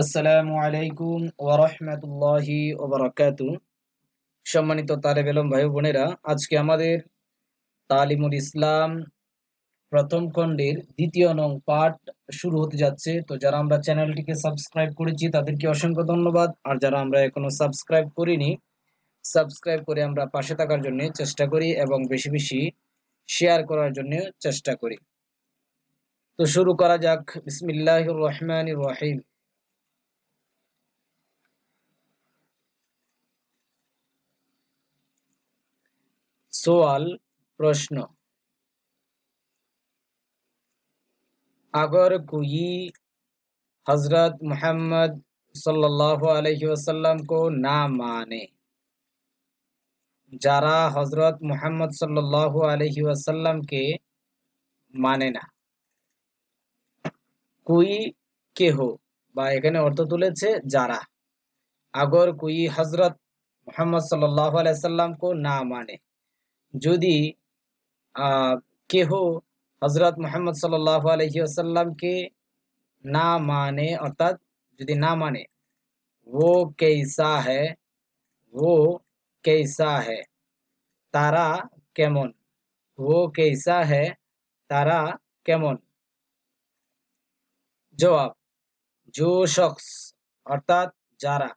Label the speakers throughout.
Speaker 1: আসসালামু আলাইকুম ওরহমতুল্লাহি ওবরাকাতু সম্মানিত তালেব এলম ভাই বোনেরা, আজকে আমাদের তালিমুল ইসলাম প্রথম খণ্ডের দ্বিতীয় নং পাঠ শুরু হতে যাচ্ছে। তো যারা আমরা চ্যানেলটিকে সাবস্ক্রাইব করেছি, তাদেরকে অসংখ্য ধন্যবাদ। আর যারা আমরা এখনও সাবস্ক্রাইব করিনি, সাবস্ক্রাইব করে আমরা পাশে থাকার জন্য চেষ্টা করি এবং বেশি বেশি শেয়ার করার জন্য চেষ্টা করি। তো শুরু করা যাক। বিসমিল্লাহ রহমান রহিম। সোয়াল প্রশ্ন अगर कोई हजरत मोहम्मद सल्लल्लाहु अलैहि वसल्लम को ना माने যারা হজরত মোহাম্মদ সাল্লাল্লাহু আলহি ওয়াসাল্লামকে মানে না কুই কেহ বা এখানে অর্থ তুলেছে যারা আগর কুই হজরত মোহাম্মদ সাল্লাল্লাহু আলাইহি সাল্লাম কো না মানে যদি কেহ হজরত মোহাম্মদ সাল্লাহ আলহিউসাল্লামকে না মানে অর্থাৎ যদি না মানে वो कैसा है वो कैसा है তারা কেমন वो कैसा है তারা কেমন জবাব जो शख्स অর্থাৎ যারা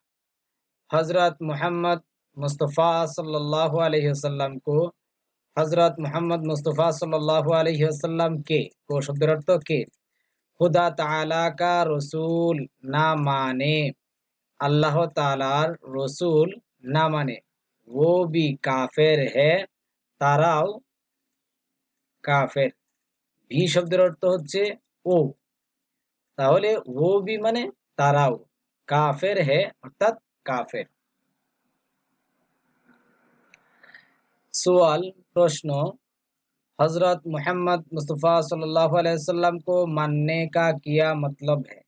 Speaker 1: হজরত মোহাম্মদ मुस्तफ़ा सल्लल्लाहु अलैहि वसल्लम को হজরত মোহাম্মদ মুস্তফা সাল্লাহ আলহিহাসাল্লাম কে? ও শব্দের অর্থ কে? খুদা তালা কা রসুল না মানে। আল্লাহ তালার রসুল না মানে। ও বি কাফের হে, তারাও কাফের। ভি শব্দের অর্থ হচ্ছে ও। তাহলে ও বি মানে তারাও। কাফের হে, অর্থাৎ কাফের। সোয়াল प्रश्न हजरत मोहम्मद मुस्तफ़ा सल्लल्लाहु अलैहि वसल्लम को मानने का क्या मतलब है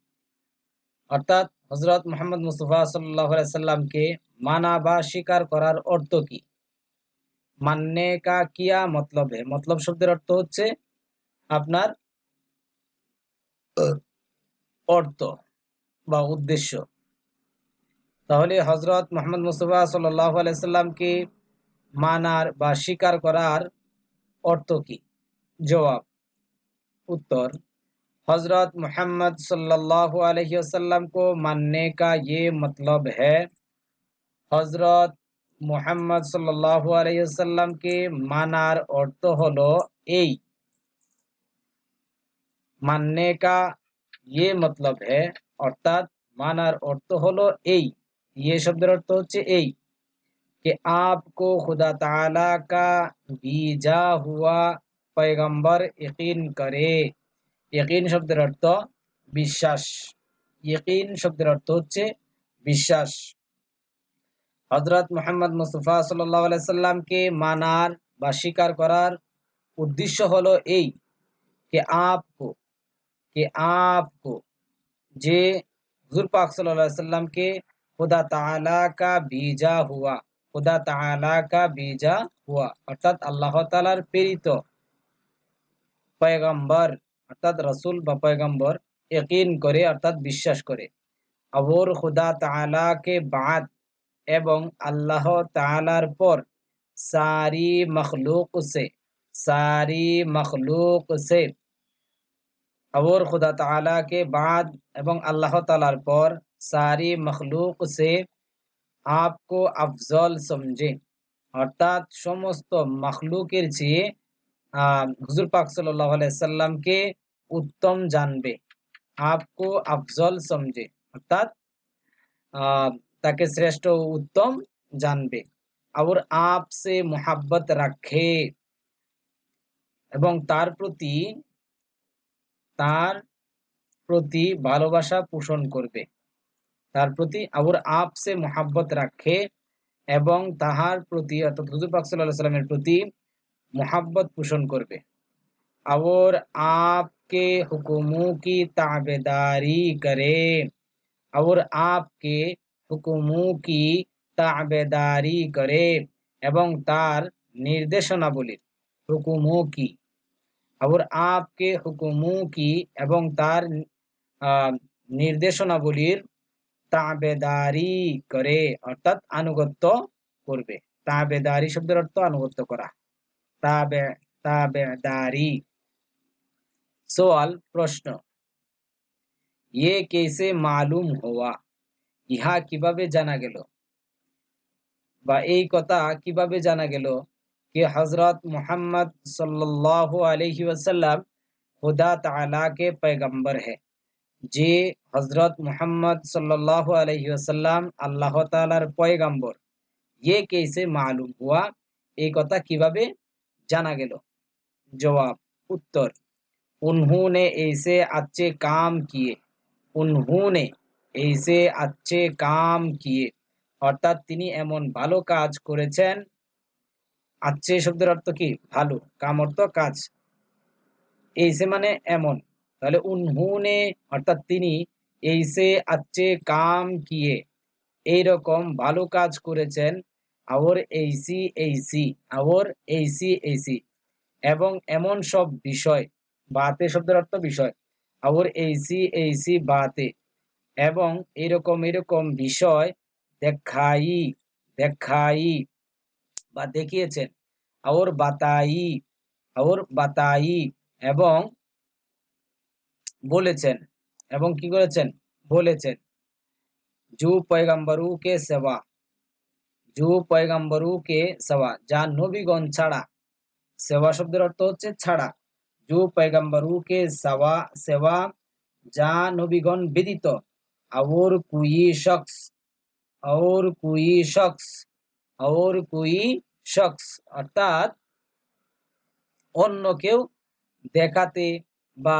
Speaker 1: অর্থাৎ হজরত মোহাম্মদ মুস্তফা সাল্লাহ সাল্লামকে মানা বা স্বীকার করার অর্থ কি মান্নে কা কিয়া মতলব হে মতলব শব্দের অর্থ হচ্ছে আপনার অর্থ বা উদ্দেশ্য তাহলে হজরত মোহাম্মদ মুস্তফা সাল্লাহ আলাইসাল্লামকে মানার বা স্বীকার করার অর্থ কি জবাব उत्तर हजरत मोहम्मद सल्लल्लाहु अलैहि वसल्लम को मानने का ये मतलब है হজরত মোহাম্মদ সাল্লাল্লাহু আলাইহি ওয়াসাল্লামকে মানার অর্থ হলো এই মাননে কা ये मतलब है অর্থাৎ মানার অর্থ হলো এই ইয়ে শব্দের অর্থ হচ্ছে এই कि आपको खुदा ताला का बीजा हुआ पैगंबर यकीन करे यकीन শব্দের অর্থ বিশ্বাস यकीन শব্দের অর্থ হচ্ছে বিশ্বাস হজরত মোহাম্মদ মুস্তফা সাল্লাহ সাল্লামকে মানার বা স্বীকার করার উদ্দেশ্য হলো এই কে আপকো কে আপকো যে হুজুর পাক সাল্লাহ সাল্লামকে খুদা তাআলা কা बीजा हुआ খুদা তাহালাকা বিজা হুয়া, অর্থাৎ আল্লাহ তালার প্রেরিত পয়গম্বর, অর্থাৎ রসুল বা পয়গম্বর ইকিন করে, অর্থাৎ বিশ্বাস করে। আবর খুদা তালাকে বাদ এবং আল্লাহ তালার পর সারি মখলুক সে, সারি মখলুক সে। আবর খুদা তালাকে বাদ এবং আল্লাহ তালার পর সারি মখলুক সে আপকো আফজল সমঝে অর্থাৎ সমস্ত মখলুকের চেয়ে হুজুর পাক সাল্লাহ সাল্লামকে উত্তম জানবে আপকো আফজল সমঝে অর্থাৎ তাকে শ্রেষ্ঠ উত্তম জানবে আর আপ সে মোহাব্বত রাখে এবং তার প্রতি তার প্রতি ভালোবাসা পোষণ করবে। তার প্রতি আবুর আপসে মোহাব্বত রাখে এবং তাহার প্রতি অর্থাৎ হুজুর পাক সাল্লামের প্রতি মোহাব্বত পোষণ করবে। আবর আপকে হুকুমু কি তাবেদারি করে? আবর আপকে হুকুমু কি তাবেদারি করে? এবং তার নির্দেশনাবলীর হুকুমু কি? আবর আপকে হুকুমু কি এবং তার নির্দেশনাবলীর তাবেদারি করে অর্থাৎ আনুগত্য করবে তাবেদারি শব্দের অর্থ আনুগত্য করা তাবে তাবেদারি সওয়াল প্রশ্ন ইয়ে কেসে মালুম হওয়া ইহা কিভাবে জানা গেল বা এই কথা কিভাবে জানা গেল कि हजरत मोहम्मद सल्लल्लाहु अलैहि वसल्लम खुदा ताला के पैगंबर है যে হজরত মোহাম্মদ সাল্লাহ আলহিউসাল্লাম আল্লাহ তালার পয়গাম্বর। ইয়ে কেসে মালুম হুয়া, এই কথা কীভাবে জানা গেল? জবাব, উত্তর, উনহুনে এইসে আচ্ছে কাম কিয়ে? উনহুনে এইসে আচ্ছে কাম কিয়ে? অর্থাৎ তিনি এমন ভালো কাজ করেছেন আচ্ছে শব্দের অর্থ কি? ভালো, কাম অর্থ কাজ। এইসে মানে এমন। তাহলে উনহুনে, অর্থাৎ তিনি এই সে আচ্ছে কাম কিয়ে এইরকম ভালো কাজ করেছেন। আওর এইসি এইসি আওর এইসি এইসি এবং এমন সব বিষয়, বাতে শব্দের অর্থ বিষয়, আওর এইসি এইসি বাতে। এবং এরকম এরকম বিষয় দেখাই দেখাই বা দেখিয়েছেন। আওর বাতাই আওর বাতাই এবং বলেছেন এবং কি করেছেন বলেছেন জু পয়গম্বরু কে সেবা জু পয়গম্বরু কে সেবা যা নবীগণ ছাড়া সেবা শব্দের অর্থ হচ্ছে ছাড়া জু পয়গম্বরু কে সেবা সেবা যা নবীগণ বিদিত और कोई शख्स और कोई शख्स और कोई শখস অর্থাৎ অন্য কেউ দেখাতে বা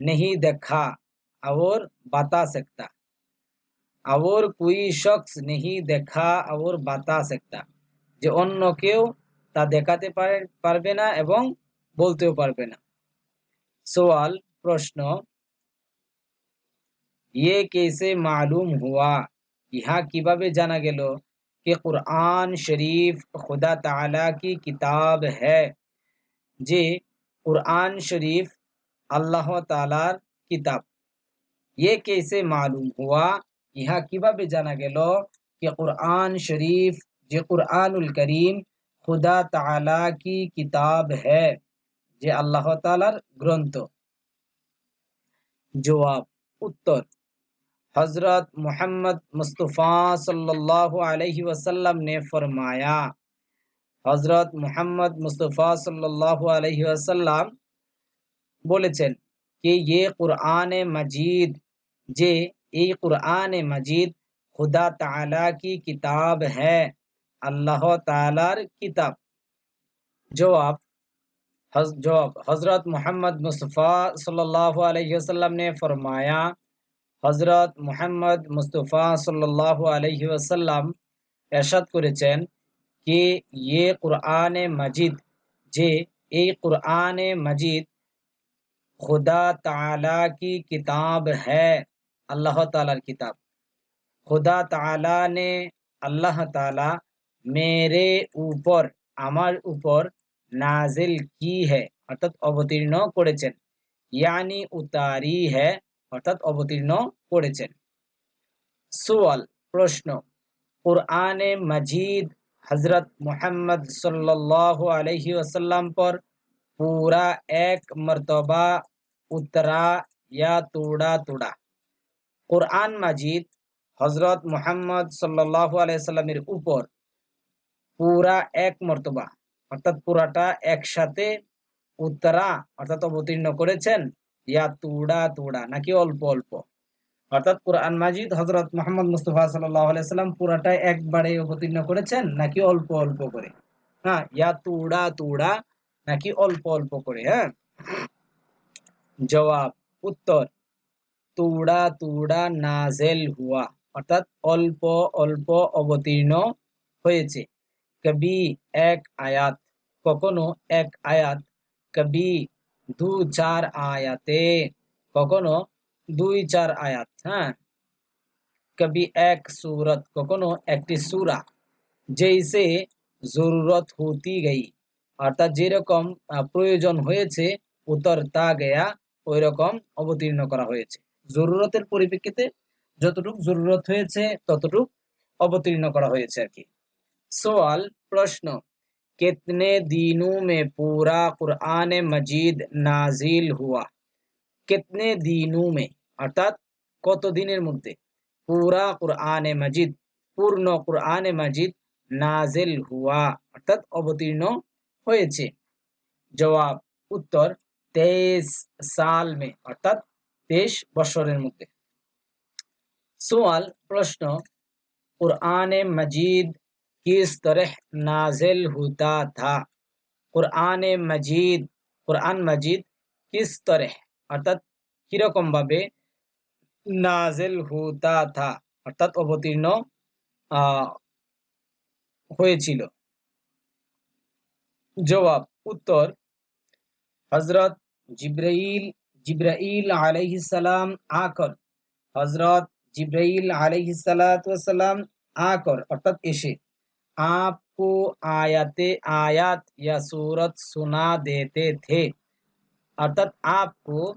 Speaker 1: নেহি দেখা और बता सकता और कोई शख्स नहीं দেখা और बता सकता যে অন্য কেউ তা দেখাতে পারবে না এবং বলতেও পারবে না সওয়াল প্রশ্ন ये कैसे मालूम हुआ ইহা কিভাবে জানা গেল कि कुरान शरीफ खुदा ताला की किताब है जे कुरान शरीफ अल्लाह तालार किताब ये कैसे मालूम हुआ यह কিভাবে জানা গেল कि कुरान शरीफ যে कुरानुल करीम खुदा ताला की किताब है যে আল্লাহ তালার গ্রন্থ জবাব উত্তর हजरत मोहम्मद मुस्तफ़ा सल्लल्लाहु अलैहि वसल्लम ने फरमाया হজরত মোহাম্মদ মুস্তফা সাল্লাল্লাহু আলহি আসাল্লাম বলেছেন कि ये कुरान मजीद जे ये कुरान मजीद खुदा ताला की किताब है अल्लाह तालार किताब जवाब जवाब हजरत मोहम्मद मुस्तफ़ा सल्लल्लाहु अलैहि वसल्लम ने फरमाया হজরত মুহাম্মদ মুস্তফা সাল্লাহ আলহি ওসাল্লাম এরশাদ করেছেন কি ইয়ে কুরআনে মজিদ যে এই কুরআনে মজিদ खुदा ताला की किताब है अल्लाह तालार किताब खुदा ताला ने আল্লাহ তালা মেরে উপর আমার উপর নাজিল কি হে অর্থাৎ অবতীর্ণ করেছেন ইয়ানি উতারি হ্যাঁ অর্থাৎ অবতীর্ণ করেছেন সোয়াল প্রশ্ন কোরআনে মজিদ হজরত মোহাম্মদ সাল্লাহ আলহি ওসাল্লাম পর पूरा एक मरतबा उतरा या तोड़ा तोड़ा কোরআন মাজিদ হজরত মোহাম্মদ সাল্লাহ আলাইসাল্লামের উপর পুরা এক মর্তবা অর্থাৎ পুরাটা একসাথে উত্তরা অর্থাৎ অবতীর্ণ করেছেন ইয়া তুড়া তুড়া নাকি অল্প অল্প অর্থাৎ কোরআন মাজিদ হজরত মোহাম্মদ মুস্তফা সাল্লাম পুরাটাই একবারে অবতীর্ণ করেছেন নাকি অল্প অল্প করে হ্যাঁ ইয়া তুড়া তুড়া নাকি অল্প অল্প করে হ্যাঁ? জবাব, উত্তর, তুড়া তুড়া নাজেল হুয়া, অর্থাৎ অল্প অল্প অবতীর্ণ হয়েছে। কবি এক আয়াত, কখনো এক আয়াত, কবি দু চার আয়াতে, কখনো দুই চার আয়াত হ্যাঁ? কবি এক সুরত, কখনো একটি সুরা, যেইসে জরুরত হতি গই। অর্থাৎ যেরকম প্রয়োজন হয়েছে উত্তর তা গেয়া ওই রকম অবতীর্ণ করা হয়েছে। জরুরতের পরিপ্রেক্ষিতে যতটুক জরুরত হয়েছে, ততটুক অবতীর্ণ করা হয়েছে আর কি। সোয়াল, প্রশ্ন, কেতনে দিনু মে পুরা কুরআন মজিদ নাজিল হুয়া? কেতনে দিনু মে, অর্থাৎ কত দিনের মধ্যে? পুরা কুরআন মজিদ, পূর্ণ কুরআন মজিদ নাজিল হুয়া, অর্থাৎ অবতীর্ণ হয়েছে। জবাব, উত্তর, তেইশ সাল মে, অর্থাৎ তেইশ বছরের মধ্যে। সোয়াল প্রশ্ন قرآن مجید کس طرح نازل ہوتا تھا قرآن مجید قرآن مجید کس طرح অর্থাৎ কীরকম ভাবে নাজেল হুতা থা, অর্থাৎ অবতীর্ণ হয়েছিল। जवाब, उत्तर, हज़रत जिब्राइल जिब्राइल आलम आकर, हज़रत जिब्राइल आलम आकर, अर्थात ऐसे, आपको आयते आयत या सूरत सुना देते थे। अर्थात आपको,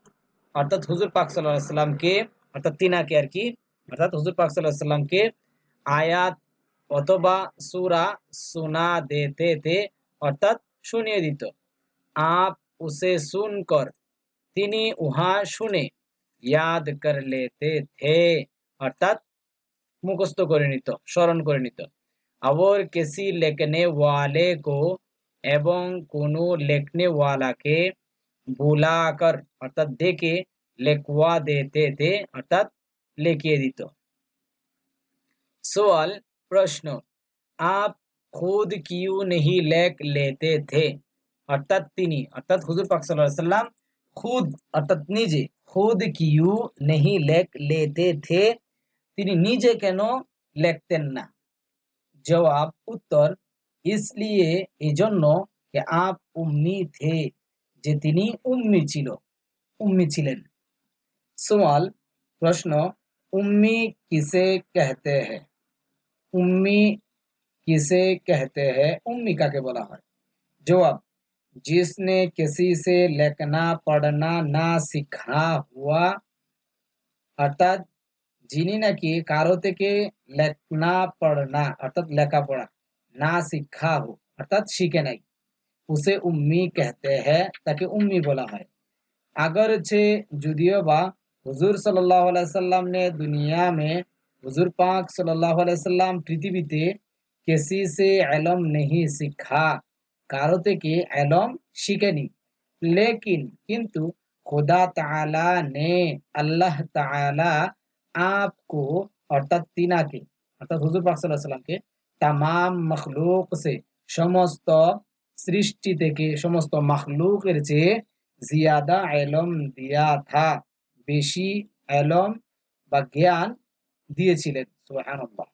Speaker 1: अर्थात हुजूर पाक सल्लल्लाहु अलैहि वसल्लम के, अर्थात तीना के की, अर्थात हुजूर पाक सल्लल्लाहु अलैहि वसल्लम के आयत अथवा सूरा सुना देते थे। अर्थात শুনিয়ে দিত। আপ উসে শুন কর। তিনি উহা শুনে ইয়াদ কর লেতে থে। অর্থাৎ মুখস্থ করে নিত, স্মরণ করে নিত। আবর কেসি লেখনে ওয়ালে কো এবং কোন লেখনে ওয়ালাকে ভুলা কর। অর্থাৎ দেখে লেখওয়া দেতে দে অর্থাৎ লেখিয়ে দিত। সোয়াল, প্রশ্ন, আপ খুদ কিউ নেহি লেখ লেতে থে অর্থাৎ তিনি অর্থাৎ হুজুর পাক সাল্লাম খুদ অর্থাৎ নিজে খুদ কিউ নেহি লেখ লেতে থে তিনি নিজে কেন লেখতেন না জবাব উত্তর ইসলিয়ে এই জন্য আপ উম্মি থে যে তিনি উম্মি ছিল উম্মি ছিলেন সওয়াল প্রশ্ন উম্মি কিসে कहते हैं উম্মি किसे कहते हैं? उम्मिका के बोला है। अब जिसने किसी से लिखना, पढ़ना ना सीखा हुआ, अर्थात जिन्हें न की, कारोते के लिखना, पढ़ना, अर्थात लेखा पढ़ा, ना सीखा हो, अर्थात सीखे नहीं, उसे उम्मी कहते हैं, ताकि उम्मी बोला है। अगर छे जुदियो बा, हुजूर सल्लल्लाहु अलैहि वसल्लम ने दुनिया में, हुजूर पाक सल्लल्लाहु अलैहि वसल्लम, पृथ्वी पे কেসি সে এলম নেহি শিক্ষা কারো থেকে এলম শিখেনি লেকিন কিন্তু खुदा ताला ने अल्लाह ताला आपको অর্থাৎ তিনাকে অর্থাৎ হুজুর পাক সাল্লাহ সাল্লামকে তামাম মখলুক সে সমস্ত সৃষ্টি থেকে সমস্ত মখলুকের চেয়ে জিয়াদা এলম দিয়া থা বেশি এলম বা জ্ঞান দিয়েছিলেন সুবহানাল্লাহ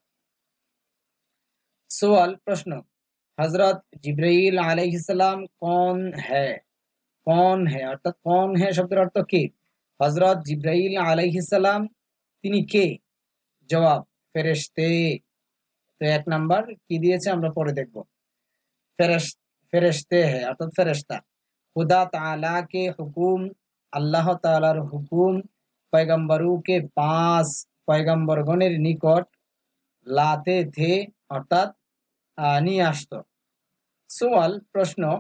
Speaker 1: সওয়াল প্রশ্ন হযরত জিব্রাইল আলাইহিস সালাম কোন है কোন है অর্থাৎ কোন है শব্দের অর্থ কে হযরত জিব্রাইল আলাইহিস সালাম তিনি কে জবাব ফেরেশতে তো এক নাম্বার কি দিয়েছে আমরা পরে দেখব ফেরেশ ফেরেশতে है অর্থাৎ ফেরেশতা खुदा ताला के हुकुम আল্লাহ তাআলার হুকুম পয়গম্বরু কে পাঁচ পয়গম্বরগণের নিকট লাতে থে অর্থাৎ নিয়ে আসত सवाल प्रश्न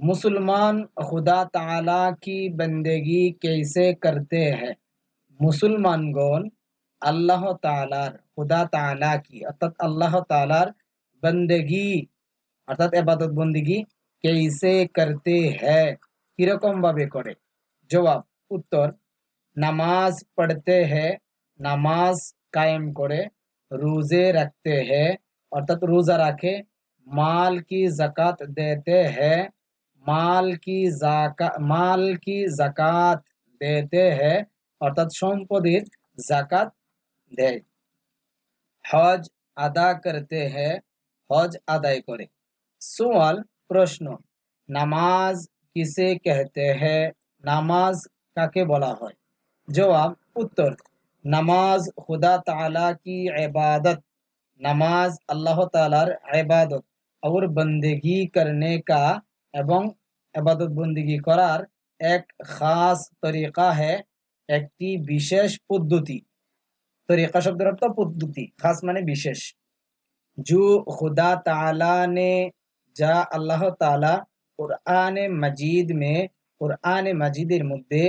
Speaker 1: मुसलमान खुदा ताला की बंदगी कैसे करते हैं মুসলমানগণ আল্লাহ তালার খুদা তালা কি অর্থাৎ আল্লাহ তালার বন্দেগি অর্থাৎ এবাদত বন্দিগি কেসে করতে হ্যাঁ কিরকম ভাবে করে জবাব উত্তর নামাজ পড়তে হ্যাঁ নামাজ কায়েম করে রোজে রাখতে হ্যাঁ অর্থাৎ রোজা রাখে, মাল কি জাকাত দেতে হ্যাঁ মাল কি জাকাত মাল কি জাকাত দেতে হ্যাঁ অর্থাৎ সম্পদের জাকাত দেয়। হজ আদা করতে হ্যাঁ হজ আদায় করে। সোয়াল প্রশ্ন, নামাজ কিসে কেহতে হ্যাঁ নামাজ কাকে বলা হয়? জবাব, উত্তর, নামাজ খুদা তালা কি এবাদত नमाज अल्लाह तालार इबादत और बंदगी करने का এবং ইবাদত বন্দিগি করার এক খাস তরিকা है একটি বিশেষ পদ্ধতি তরিকা শব্দের অর্থ পদ্ধতি খাস মানে বিশেষ জু খুদা তালা ने যা আল্লাহ তালা কুরআন মজিদ মে কুরআন মজিদের মধ্যে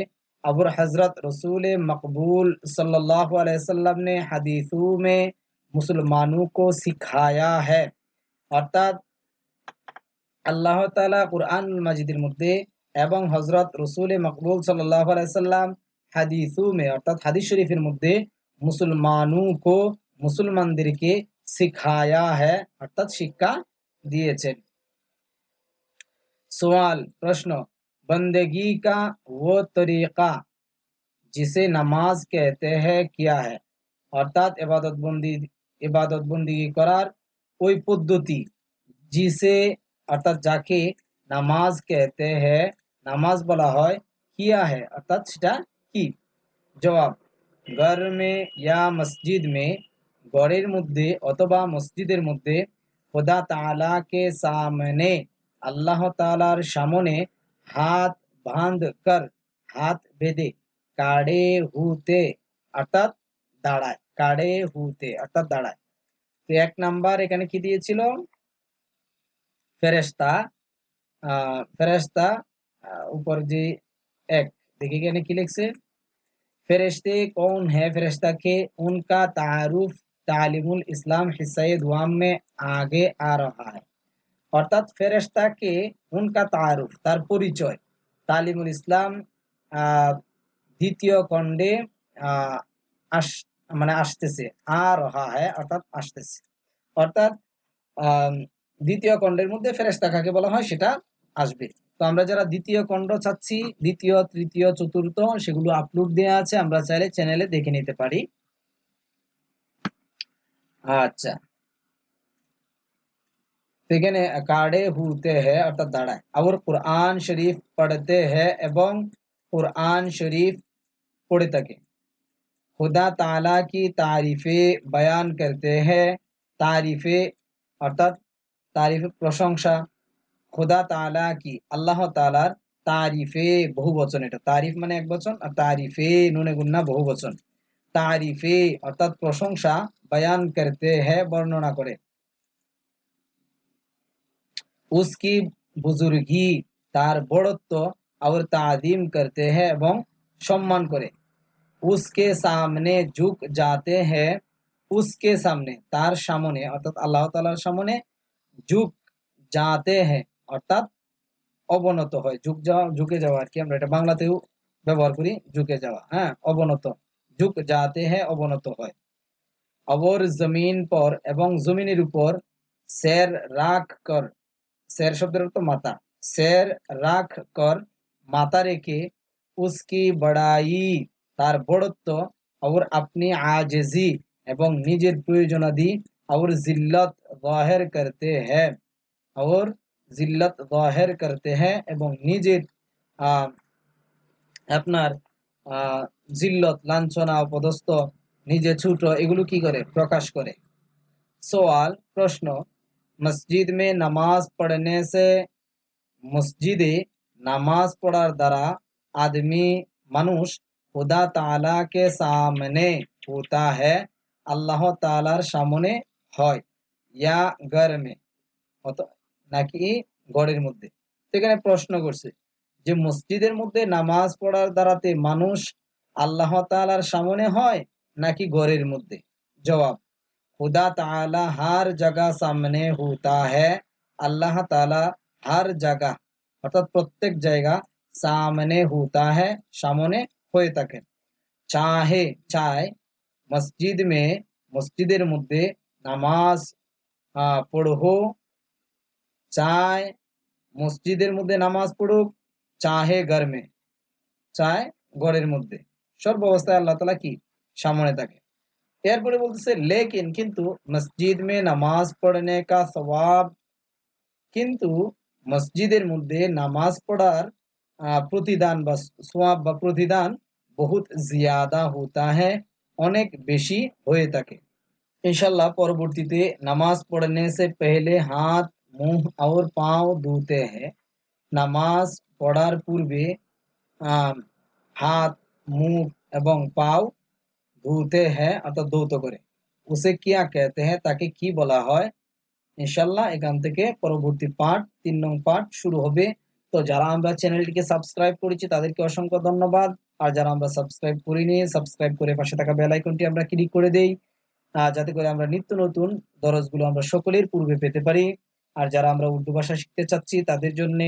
Speaker 1: अबुर हजरत रसूल मकबूल सल्लल्लाहु अलैहि वसल्लम ने हदीसों में मुसलमानों को सिखाया है অর্থাৎ আল্লাহ তালা কুরআন মাজিদের মধ্যে এবং হজরত রসুল মকবুল সাল্লাহ আলাইসাল্লাম হাদিসু মে অর্থাৎ হাদিস শরীফের মধ্যে মুসলমানু কো মুসলমানদেরকে শিখায়া হ্যাঁ অর্থাৎ শিক্ষা দিয়েছেন सवाल प्रश्न बंदगी का वो तरीका जिसे नमाज कहते हैं क्या है অর্থাৎ ইবাদত বন্দি इबादत बंदगी करार ओ पद्धति जिसे, अर्थात जाके नमाज़ कहते हैं, नमाज़ बला है, किया है, अर्थात सीटा की। जवाब, घर में या मस्जिद में गड़े मध्य अथवा मस्जिद मध्य खुदा ताला के सामने, अल्लाह तलार सामने हाथ बाँध कर, हाथ बेदे काड़े हुते, अर्थात দাঁড়ায়, কারে হুতে, অর্থাৎ দাঁড়ায়। তো এক নাম্বার এখানে কি দিয়েছিল? ফেরেস্তা ফেরেস্তা উপর যে এক, দেখি এখানে কি লিখছে? ফেরেস্তে কৌন ফেরেস্তা কে উনকা তারুফ তালিমুল ইসলাম হিসাই দুয়াম মে আগে আ রহা অর্থাৎ ফেরেস্তা কে উনকা তারুফ, তার পরিচয়, তালিমুল ইসলাম দ্বিতীয় খণ্ডে, আহ মানে আসতেছে। আর, হা হ্যাঁ অর্থাৎ আসতেছে। অর্থাৎ দ্বিতীয় খণ্ডের মধ্যে ফেরেস্তা কাকে বলা হয় সেটা আসবে। তো আমরা যারা দ্বিতীয় খণ্ড চাচ্ছি, দ্বিতীয়, তৃতীয়, চতুর্থ, সেগুলো আপলোড দেওয়া আছে, আমরা চাইলে চ্যানেলে দেখে নিতে পারি। আচ্ছা। এখানে কাড়ে হুতে হ্যাঁ অর্থাৎ দাঁড়ায়। আবার কোরআন শরীফ পড়তে হ্যাঁ এবং কোরআন শরীফ পড়ে থাকে। खुदा ताला की तारीफे बयान करते हैं तारीफे অর্থাৎ তারিফ প্রশংসা খোদা তালা কি আল্লাহ তালার তারিফে বহু বচন এটা তারিফ মানে এক বচন আর তারিফে নুনে গুন্না বহু বচন তারিফে অর্থাৎ প্রশংসা বয়ান করতে হ্যাঁ বর্ণনা করে उसकी বুজুর্গি তার বড়ত্ব और तादीम करते हैं এবং সম্মান করে उसके सामने झुक जाते हैं उसके सामने তার সামনে অর্থাৎ আল্লাহ তাআলার সামনে ঝুঁক যাতে হ্যাঁ অর্থাৎ অবনত হয় ঝুঁক যাওয়া ঝুঁকে যাওয়া আর কি আমরা এটা বাংলাতেও ব্যবহার করি ঝুঁকে যাওয়া হ্যাঁ অবনত ঝুঁক যাতে হ্যাঁ অবনত হয় অবর জমিন পর এবং জমিনের উপর সের রাখ কর সের শব্দের অর্থ মাতা সের রাখ কর মাতা রেখে উসকি বড়াই তার বড়ত্ব আর আপনি আজেজি এবং নিজের প্রয়োজনাদি আর জিল্লত জাহের করতে হ্যাঁ। আর জিল্লত জাহের করতে হ্যাঁ এবং নিজের আপনার জিল্লত, লাঞ্ছনা, অপদস্থ, নিজে ছোট, এগুলো কি করে? প্রকাশ করে। সওয়াল প্রশ্ন, মসজিদ মে নামাজ পড়নে সে, মসজিদে নামাজ পড়ার দ্বারা আদমি মানুষ খুদা তালা কে সামনে হতা হ্যাঁ আল্লাহ তালার সামনে হয়। ইয়া গরমে নাকি গড়ের মধ্যে। সেখানে প্রশ্ন করছে যে মসজিদের মধ্যে নামাজ পড়ার দ্বারাতে মানুষ আল্লাহ তালার সামনে হয় নাকি গড়ের মধ্যে? জবাব, খুদা তালা হার জাগা সামনে হুতা হ্যা আল্লাহ তালা হার জাগা, অর্থাৎ প্রত্যেক জায়গা সামনে হুতা হ্যাঁ সামনে হয়ে থাকে। চাহে, চায় মসজিদ মে মসজিদের মধ্যে নামাজ পড়ো চায় মসজিদের মধ্যে নামাজ পড়ুক, চাহে ঘর মে। চায় ঘরের মধ্যে। সর্ব অবস্থায় আল্লাহ তালা কি? সামনে থাকে। এরপরে বলতেছে, লেকিন কিন্তু মসজিদ মে নামাজ পড়নে কা সবাব কিন্তু মসজিদের মধ্যে নামাজ পড়ার প্রতিদান বা সোয়াব বা প্রতিদান বহুত জিয়াদা হতা হ্যাঁ অনেক বেশি হয়ে থাকে। ইনশাল্লাহ পরবর্তীতে নামাজ পড়নে সে পেহলে হাত মুখ আর পাও ধুতে হ্যাঁ নামাজ পড়ার পূর্বে হাত, মুখ এবং পাও ধুতে হ্যাঁ অর্থাৎ ধৌত করে। উসে কিয়া কেতে হ্যাঁ তাকে কি বলা হয়? ইনশাল্লাহ এখান থেকে পরবর্তী পাঠ, তিন নং পাঠ শুরু হবে। তো যারা আমরা চ্যানেলটিকে সাবস্ক্রাইব করেছি, তাদেরকে অসংখ্য ধন্যবাদ। আর যারা আমরা সাবস্ক্রাইব করিনি সাবস্ক্রাইব করে পাশে থাকা বেল আইকনটি আমরা ক্লিক করে দেই। যাতে করে আমরা নিত্য নতুন দরজগুলো আমরা সকলের পূর্বে পেতে পারি। আর যারা আমরা উর্দু ভাষা শিখতে চাচ্ছি, তাদের জন্য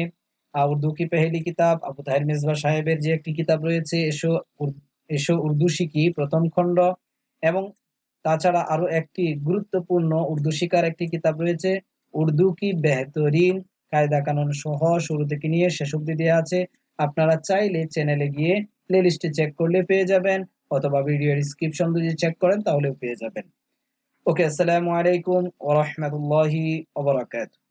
Speaker 1: উর্দু কি পেহেলি কিতাব? আবু তাহির মিসবা সাহেবের যে একটি কিতাব রয়েছে, এসো এসো উর্দু শিখি, প্রথম খণ্ড। এবং তাছাড়া আরও একটি গুরুত্বপূর্ণ উর্দু শিকার একটি কিতাব রয়েছে, উর্দু কি বেহতরিন? কায়দা কানুন সহ শুরু থেকে নিয়ে শেষ অব্দি দেওয়া আছে। আপনারা চাইলে চ্যানেলে গিয়ে প্লে লিস্টে চেক করলে পেয়ে যাবেন অথবা ভিডিও ডিসক্রিপশন যদি চেক করেন তাহলেও পেয়ে যাবেন। ওকে আসসালামু আলাইকুম ওরহমতুল্লাহি ওবরাকাতু